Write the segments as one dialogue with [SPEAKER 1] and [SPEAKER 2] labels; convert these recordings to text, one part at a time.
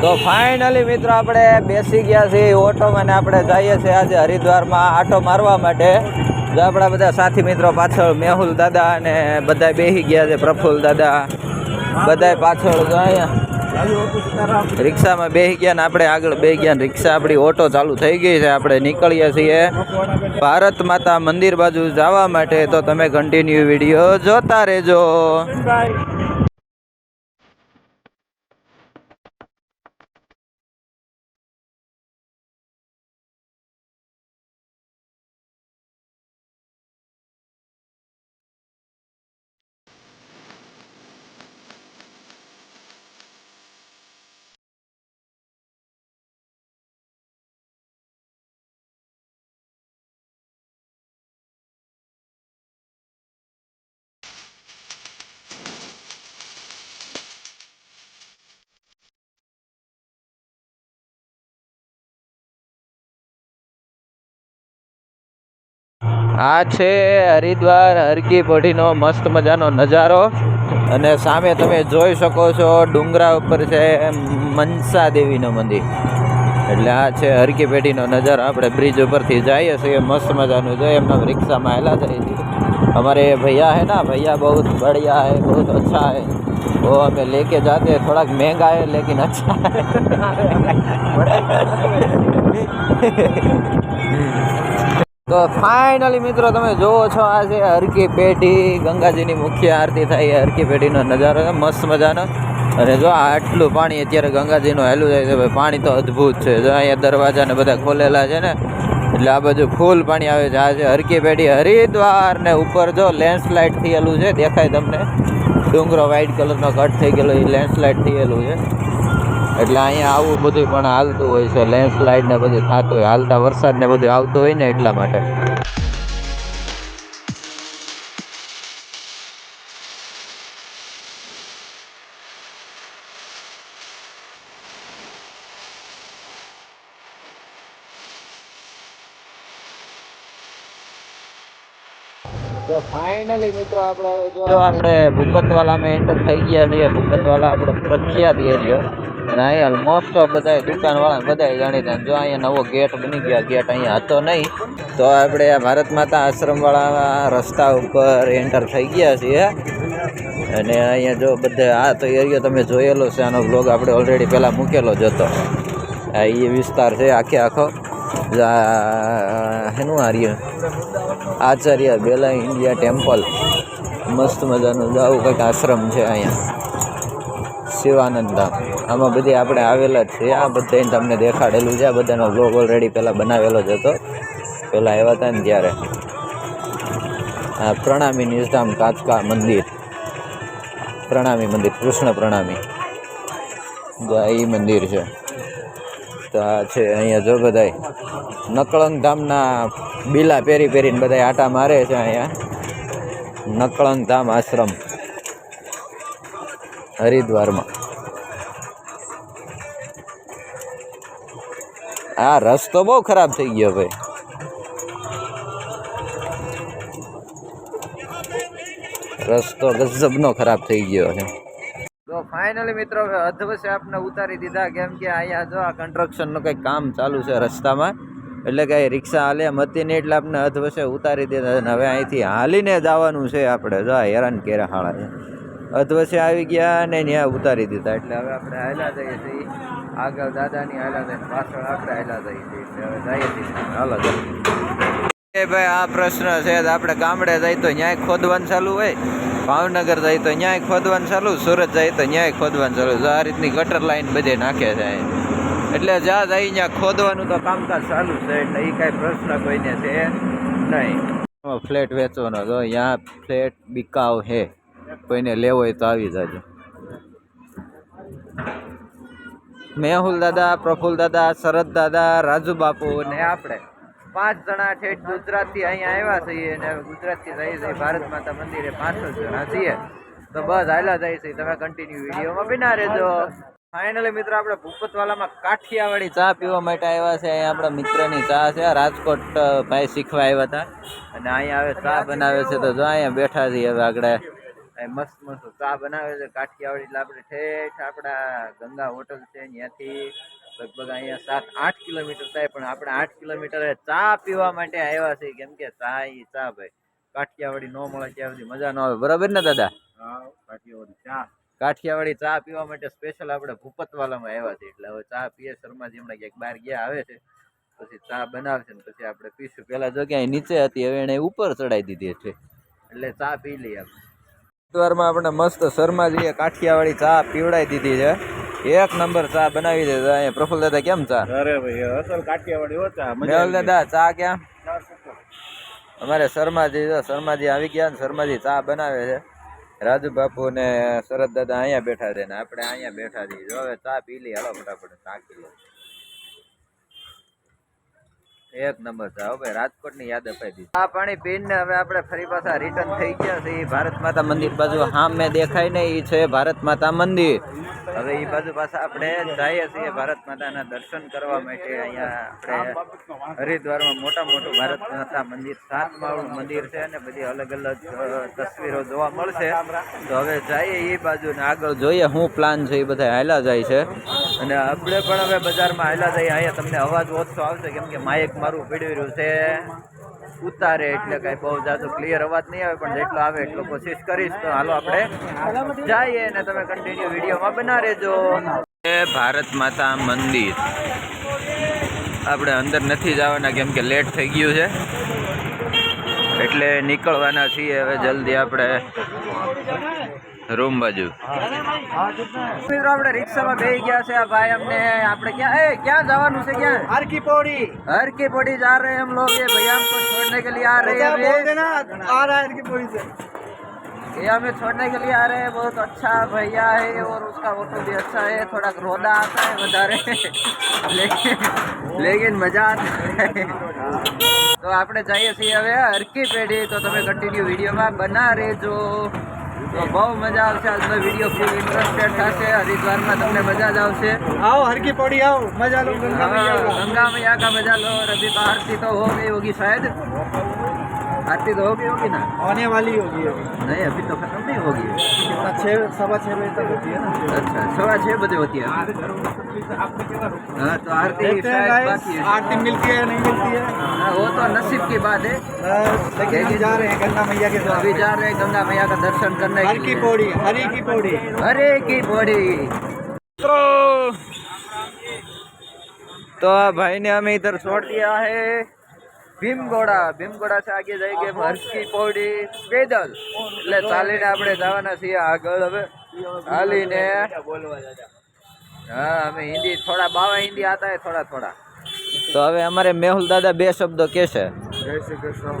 [SPEAKER 1] તો ફાઇનલી મિત્રો આપણે બેસી ગયા છીએ ઓટોમાં આપણે જઈએ છીએ આજે હરિદ્વારમાં આટો મારવા માટે. જો આપણા બધા સાથી મિત્રો પાછળ મેહુલ દાદા અને બધા બેસી ગયા છે, પ્રફુલ દાદા. બધા પાછળ રિક્ષામાં બેસી ગયા ને આપણે આગળ બેસી ગયા રિક્ષા આપણી ઓટો ચાલુ થઈ ગઈ છે, આપણે નીકળીએ છીએ ભારત માતા મંદિર બાજુ જવા માટે. તો તમે કન્ટિન્યુ વીડિયો જોતા રહેજો. આ છે હરિદ્વાર હરકી પોઢીનો મસ્ત મજાનો નજારો અને સામે તમે જોઈ શકો છો ડુંગરા ઉપર છે મનસા દેવીનું મંદિર એટલે આ છે હરકી પેઢીનો નજારો આપણે બ્રિજ ઉપરથી જઈએ છીએ મસ્ત મજાનું જોઈએ એમના રિક્ષામાં હેલા થઈ હતી हमारे भैया है ना भैया बहुत बढ़िया है बहुत अच्छा है वो हमें लेके जाते हैं थोड़ा महंगा है लेकिन अच्छा है તો ફાઇનલી મિત્રો તમે જોવો છો આ છે હરકી પેઢી, ગંગાજીની મુખ્ય આરતી થાય હરકી પેઢીનો નજારો છે, મસ્ત મજાનો. અને જો આટલું પાણી અત્યારે ગંગાજીનું હેલું જાય છે, ભાઈ પાણી તો અદ્ભુત છે. જો અહીંયા દરવાજા ને બધા ખોલેલા છે ને, એટલે આ બાજુ ફૂલ પાણી આવે છે. આ છે હરકી પેઢી હરિદ્વાર ને ઉપર જો લેન્ડસ્લાઇડ થયેલું છે, દેખાય તમને. ડુંગરો વ્હાઇટ કલરનો કટ થઈ ગયેલો, એ લેન્ડસ્લાઇડ થયેલું છે. એટલે અહીંયા આવું બધું પણ હાલતું હોય છે. લેન્ડસ્લાઇડ ને બધું થતું હોય. હાલતા વરસાદ ને બધું આવતું હોય ને એટલા માટે. તો ફાઇનલી મિત્રો આપણે જો આપણે એન્ટર થઈ ગયા છીએ. ભૂપતવાલા આપણો પ્રખ્યાત એરિયો અને યાર મોસ્ટ ઓફ બધા દુકાનવાળા બધા જાણીતા જો અહીંયા નવો ગેટ બની ગયા ગેટ અહીંયા હતો નહીં, તો આપણે ભારત માતા આશ્રમવાળા રસ્તા ઉપર એન્ટર થઈ ગયા છીએ. અને અહીંયા જો બધે આ તો એરિયો તમે જોયેલો છે, આનો બ્લોગ આપણે ઓલરેડી પહેલાં મૂકેલો જ હતો. આ એ વિસ્તાર છે આખે આખો. એનું આર્ય આચાર્ય બેલા ઇન્ડિયા ટેમ્પલ. મસ્ત મજાનું જાવું કંઈક આશ્રમ છે અહીંયા. શિવાનંદ ધામ. આમાં બધી આપણે આવેલા જ છે આ બધાને તમને દેખાડેલું છે. આ બધાનો બ્લોગ ઓલરેડી પહેલાં બનાવેલો જ હતો. પહેલાં આવ્યા હતા ને ત્યારે. આ પ્રણામી નિષ્ધામ કાચકા મંદિર. પ્રણામી મંદિર, કૃષ્ણ પ્રણામી. તો એ મંદિર છે. તો આ છે અહીંયા જો બધાય. નકળંગ ધામના બીલા પહેરી પહેરીને બધા આટા મારે છે અહીંયા. નકળંગ ધામ આશ્રમ. હરિદ્વારમાં. આ રસ્તો બહુ ખરાબ થઈ ગયો ભાઈ. રસ્તો ગજબનો ખરાબ થઈ ગયો છે. તો ફાઇનલી મિત્રો અધવશે આપને ઉતારી દીધા કેમ કે અહીંયા જો આ કન્સ્ટ્રક્શનનું કંઈક કામ ચાલુ છે રસ્તામાં. એટલે કે રિક્ષા હાલે મતી નહીં એટલે આપણે અધવશે ઉતારી દીધા અને હવે અહીંથી હાલીને જવાનું છે આપણે. જો હેરાન કેરા હાળા અધવશે આવી ગયા અને ત્યાં ઉતારી દીધા. એટલે હવે આપણે હાલ્યા જઈએ છીએ. આગળ દાદાની હાલા જઈએ પાછળ આપણે હાલા જાય છે હવે ભાઈ, આ પ્રશ્ન છે આપણે ગામડે જાય તો ન્યાય ખોદવાનું ચાલુ હોય. ભાવનગર જાય તો ન્યાય ખોદવાનું ચાલુ, સુરત જાય તો ન્યાય ખોદવાનું ચાલુ. આ રીતની ગટર લાઈન બધે નાખે છે. એટલે જ્યાં જાય ત્યાં ખોદવાનું તો કામકાજ ચાલુ છે. એટલે એ કાંઈ પ્રશ્ન કોઈને છે નહીં. ફ્લેટ વેચવાનો તો ત્યાં ફ્લેટ બિકાવ હે કોઈને લેવો હોય તો આવી જાજો. મેહુલ દાદા, પ્રફુલ દાદા, શરદ દાદા, રાજુ બાપુ ને આપણે. પાંચ જણા ઠેઠ ગુજરાતથી અહીંયા આવ્યા છીએ અને ગુજરાતથી જઈએ ભારત માતા મંદિરે પાંચ જણા છીએ. તો બસ હાલા જાય છે, તમે કન્ટિન્યુ વિડીયોમાં બિના રહેજો. ફાઇનલી મિત્રો, આપણે ભૂપતવાલામાં કાઠિયાવાડી ચા પીવા માટે આવ્યા છે. અહીંયા આપણા મિત્રની ચા છે રાજકોટ ભાઈ શીખવા આવ્યા હતા. અને અહીંયા હવે ચા બનાવે છે, તો જો અહીંયા બેઠા છીએ હવે આગળ. મસ્ત મસ્ત ચા બનાવે છે કાઠિયાવાડી એટલે આપણે ઠેઠ આપણા ગંગા હોટલ છે ત્યાંથી લગભગ અહીંયા સાત આઠ કિલોમીટર થાય પણ આપણે આઠ કિલોમીટર ચા પીવા માટે આવ્યા છે કેમ કે ચા એ ચા ભાઈ. કાઠિયાવાડી ન મળે ત્યાં સુધી મજા ન આવે. બરાબર ને દાદા? કાઠિયાવાડી ચા. કાઠિયાવાડી ચા પીવા માટે સ્પેશિયલ આપણે ભૂપતવાલામાં આવ્યા છે એટલે હવે ચા પીએ શર્માજી હમણાં ક્યાંક બહાર ગયા આવે છે. પછી ચા બનાવશે ને પછી આપણે પીશું. પહેલાં જો ક્યાંય નીચે હતી હવે એને ઉપર ચડાવી દીધી છે. એટલે ચા પી લઈએ આપણે. હરિદ્વારમાં આપણે મસ્ત શર્માજીએ કાઠિયાવાડી ચા પીવડાવી દીધી છે. એક નંબર ચા બનાવી દીધા અહીંયા. પ્રફુલ દાદા કેમ ચા?
[SPEAKER 2] અરે ભાઈ અસલ કાઠિયાવાડી હોતા
[SPEAKER 1] મેહુલ દાદા ચા ક્યાં? અમારે શર્માજી શર્માજી આવી ગયા ને શર્માજી ચા બનાવે છે. રાજુ બાપુ ને શરદ દાદા અહીંયા બેઠા છે ને આપણે અહીંયા બેઠા છીએ. હવે ચા પી લઈએ હલો ફટાફટ ચા પી લો એક નંબર છે. હવે રાજકોટની યાદ અપાઈ દીધી. આ પાણી પીને હવે આપણે ફરી પાછા રિટર્ન થઈ ગયા છે ભારત માતા મંદિર બાજુ સામે દેખાય ને એ છે ભારત માતા મંદિર. હવે એ બાજુ પાછા આપણે જઈએ છીએ ભારત માતાના દર્શન કરવા માટે. અહીંયા આપણે હરિદ્વારમાં મોટા મોટું ભારત માતા મંદિર સાત માળનું મંદિર છે અને બધી અલગ અલગ તસવીરો જોવા મળશે. તો હવે જઈએ એ બાજુ ને આગળ જોઈએ શું પ્લાન છે એ બધા હાલા જાય છે. અને આપણે પણ હવે બજારમાં હાલા જઈએ. અહીંયા તમને અવાજ ઓછો આવશે કેમ કે માઇક મારું ભીડવ્યું છે. ઉતારે એટલે કઈ બહુ જાદુ ક્લિયર અવાજ નહીં આવે, પણ જેટલો આવે એટલો કોશિશ કરીશ. તો હાલો આપણે જઈએ અને તમે કન્ટિન્યુ વિડીયોમાં બના રહેજો. ભારત માતા મંદિર. આપણે અંદર નથી જવાના કેમ કે લેટ થઈ ગયું છે. એટલે નીકળવાના છીએ. હવે જલ્દી આપણે રૂમ બાજુ મિત્રો આપણે રિક્ષામાં બેસી ગયા છે આ ભાઈ અમને આપણે ક્યાં એ ક્યાં જવાનું છે ક્યાં
[SPEAKER 2] हर की पौड़ी
[SPEAKER 1] हर की पौड़ी जा रहे हैं हम लोग ये भैया हमको छोड़ने के लिए आ रहे हैं
[SPEAKER 2] बोल
[SPEAKER 1] अभी।
[SPEAKER 2] देना आ रहा है हर की पौड़ी से
[SPEAKER 1] ये हमें छोड़ने के लिए आ रहे हैं बहुत अच्छा भैया है और उसका ऑटो भी अच्छा है थोड़ा रोदा आता है बता रहे लेकिन लेकिन मजा आता है તો આપણે જઈએ છીએ હવે હરકી પેઢી તો તમે કન્ટિન્યુ વિડીયોમાં બના રહેજો તો બહુ મજા આવશે આજનો વિડીયો ફૂલ ઇન્ટરેસ્ટેડ થશે હરિદ્વારમાં તમને મજા જ આવશે
[SPEAKER 2] आओ हर की पौड़ी आओ मजा लो गंगा मैया
[SPEAKER 1] हाँ,
[SPEAKER 2] का
[SPEAKER 1] गंगा मैया का मजा लो और अभी तो आरती तो हो गई होगी शायद आरती तो हो गई होगी ना
[SPEAKER 2] आने वाली होगी अभी
[SPEAKER 1] नहीं अभी तो खत्म नहीं होगी
[SPEAKER 2] कितना छः सवा छः बजे तक होती है ना
[SPEAKER 1] अच्छा सवा छह बजे होती है हाँ तो आरती
[SPEAKER 2] देखते हैं
[SPEAKER 1] शायद
[SPEAKER 2] गाइस
[SPEAKER 1] बाकी है
[SPEAKER 2] आरती मिलती है नहीं मिलती है
[SPEAKER 1] हाँ, वो तो नसीब की बात है
[SPEAKER 2] बस, लेकिन हम जा रहे हैं गंगा मैया के
[SPEAKER 1] तो अभी
[SPEAKER 2] साथ
[SPEAKER 1] जा रहे हैं गंगा मैया का दर्शन करने
[SPEAKER 2] हर
[SPEAKER 1] के
[SPEAKER 2] की
[SPEAKER 1] लिए
[SPEAKER 2] पौड़ी हरी की पौड़ी
[SPEAKER 1] हरे की पौड़ी तो भाई ने हमें इधर छोड़ दिया है ભીમગોડા ભીમગોડા से आगे जाएंगे હર્ષકી પૌડી પેદલ એટલે ચાલીને આપણે જવાના છીએ આગળ હવે ચાલીને હા અમે હિન્દી થોડા બાવા હિન્દી આતા હે થોડા થોડા. તો હવે અમારે મેહુલ દાદા બે શબ્દો કહેશે
[SPEAKER 2] જય શ્રી કૃષ્ણ.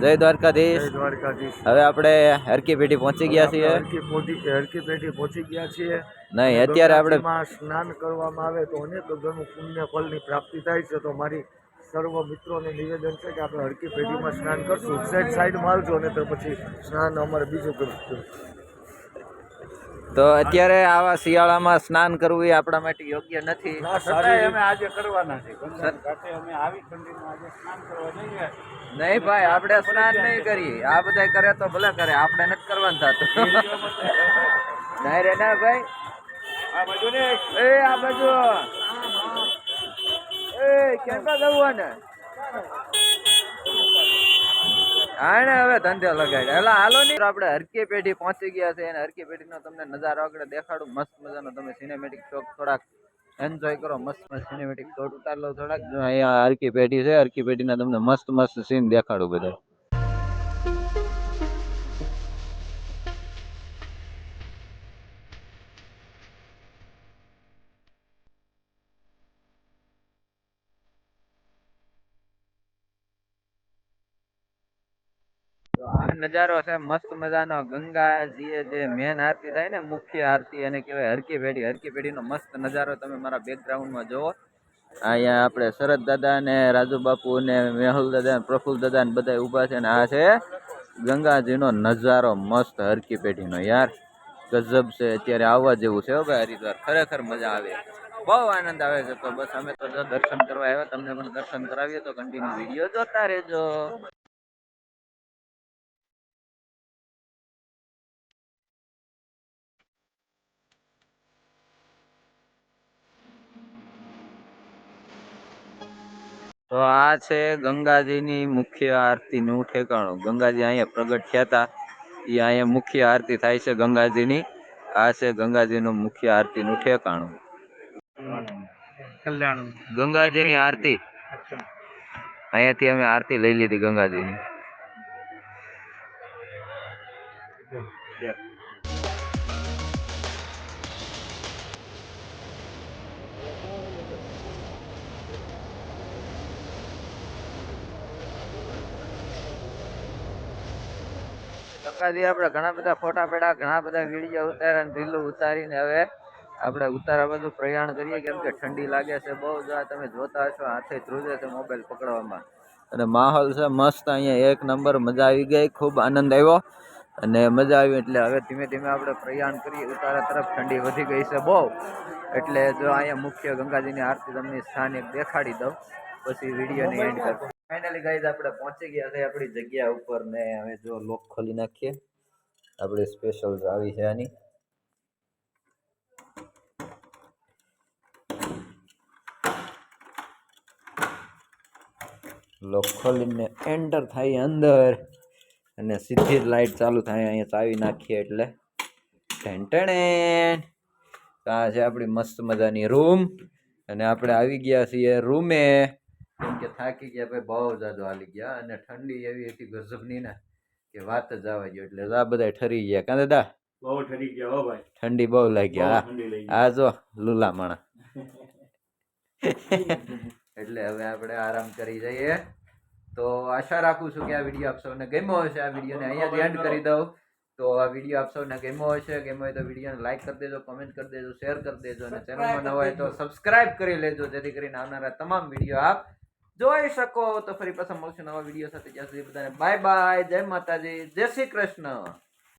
[SPEAKER 1] જય દ્વારકાધીશ.
[SPEAKER 2] જય દ્વારકાધીશ.
[SPEAKER 1] હવે આપણે હરકી પેઢી પહોંચી ગયા છીએ.
[SPEAKER 2] હરકી હરકી પેઢી પહોંચી ગયા છીએ.
[SPEAKER 1] નહીં અત્યારે આપણે
[SPEAKER 2] સ્નાન કરવામાં આવે તો અનેક ગણું પુણ્ય ફળની પ્રાપ્તિ થાય છે. તો મારી સર્વ મિત્રોને નિવેદન છે કે આપણે હરકી પેઢીમાં સ્નાન કરશું. સાઈડ સાઈડમાં આવજો ને તો પછી સ્નાન અમારે બીજું કરશું
[SPEAKER 1] તો અત્યારે આવા શિયાળામાં સ્નાન કરવું એ આપણા માટે યોગ્ય નથી.
[SPEAKER 2] અમે આજે કરવાના છે અમે આવી ઠંડીમાં આજે સ્નાન કરવા જઈએ.
[SPEAKER 1] નહીં ભાઈ આપણે સ્નાન નહીં કરીએ. આ બધા કરે તો ભલે કરે. આપણે નથી કરવાનું થતું. નહીં રે ના ભાઈ.
[SPEAKER 2] આ બાજુ ને.
[SPEAKER 1] એ આ બાજુ. એ કેમ જવું ને આને હવે ધંધો લગાડ્યો. એટલે હાલો નહીં આપણે હરકી પેઢી પહોંચી ગયા છે અને હરકી પેઢીનો તમને નજારો આગળ દેખાડું. મસ્ત મજાનો તમે સિનેમેટિક શોખ થોડાક એન્જોય કરો. મસ્ત મસ્ત સિનેમેટિક શોટ ઉતાર લો થોડાક. અહીંયા હરકી પેઢી છે, હરકી પેઢીના તમને મસ્ત મસ્ત સીન દેખાડું બધા નજારો છે, મસ્ત મજાનો. ગંગાજીએ જે મેન આરતી થાય ને, મુખ્ય આરતી એને કહેવાય હરકી પેઢી હરકી પેઢીનો મસ્ત નજારો તમે મારા બેકગ્રાઉન્ડમાં જોવો અહીંયા આપણે શરદ દાદા ને રાજુ બાપુ ને મેહુલ દાદા ને પ્રફુલ દાદા ને બધા ઊભા છે ને આ છે ગંગાજીનો નજારો મસ્ત હરકી પેઢીનો યાર. ગજબ છે, અત્યારે આવવા જેવું છે ભાઈ હરિદ્વાર. ખરેખર મજા આવે. બહુ આનંદ આવે છે. તો બસ અમે તો દર્શન કરવા આવ્યા. તમને પણ દર્શન કરાવીએ તો કન્ટિન્યુ વીડિયો જોતા રહેજો. તો આ છે ગંગાજીની મુખ્ય આરતીનું ઠેકાણું. ગંગાજી અહીંયા પ્રગટ થયા હતા. એ અહીંયા મુખ્ય આરતી થાય છે ગંગાજીની. આ છે ગંગાજીનું મુખ્ય આરતીનું ઠેકાણું. ગંગાજીની આરતી. અહીંયાથી અમે આરતી લઈ લીધી ગંગાજીની. ગંગાજી આપણે ઘણા બધા ફોટા પડ્યા ઘણા બધા વીડિયો ઉતાર્યા રીલું ઉતારીને હવે આપણે ઉતારા બધું પ્રયાણ કરીએ કેમ કે ઠંડી લાગે છે બહુ. જ આ તમે જોતા હશો હાથે ધ્રુજે છે મોબાઈલ પકડવામાં. અને માહોલ છે મસ્ત અહીંયા એક નંબર મજા આવી ગઈ ખૂબ આનંદ આવ્યો. અને મજા આવી એટલે હવે ધીમે ધીમે આપણે પ્રયાણ કરીએ. ઉતારા તરફ ઠંડી વધી ગઈ છે બહુ. એટલે જો અહીંયા મુખ્ય ગંગાજીની આરતી તમને સ્થાન એક દેખાડી દઉં. પછી વિડીયોની એન્ડ કર ફાઇનલી ગાઈઝ આપણે પહોંચી ગયા છે આપણી જગ્યા ઉપર ને હવે જો લોક ખોલી નાખીએ. આપણે સ્પેશિયલ આવી છે આની. લોક ખોલીને એન્ટર થાય અંદર. અને સીધી લાઈટ ચાલુ થાય, અહીંયા ચાવી નાખીએ એટલે. ટેન્ટણે આ છે આપણી મસ્ત મજાની રૂમ અને આપણે આવી ગયા છીએ રૂમે કેમ કે થાકી ગયા ભાઈ બહુ જાજો હાલી ગયા. અને ઠંડી એવી હતી ગજબની ને કે વાત જ આવે ગયો. એટલે આ બધા ઠરી ગયા. કાં દાદા?
[SPEAKER 3] બહુ ઠરી ગયા હો ભાઈ.
[SPEAKER 1] ઠંડી બહુ લાગી
[SPEAKER 3] બહુ
[SPEAKER 1] આ જો લુલા માણા એટલે હવે આપણે આરામ કરી જઈએ. તો આશા રાખું છું કે આ વીડિયો આપ સૌને ગમ્યો હશે. આ વિડીયોને અહીંયાથી એન્ડ કરી દઉં. તો આ વીડિયો આપ સૌને ગમ્યો હશે. ગમ્યો હોય તો વિડીયોને લાઈક કરી દેજો કમેન્ટ કરી દેજો શેર કરી દેજો. અને ચેનલમાં નવા હોય તો સબસ્ક્રાઇબ કરી લેજો જેથી કરીને આવનારા તમામ વીડિયો આપ જોઈ શકો. તો ફરી પાછા મળશું નવા વીડિયો સાથે. જ્યાં સુધી બધાને બાય બાય જય માતાજી. જય શ્રી કૃષ્ણ.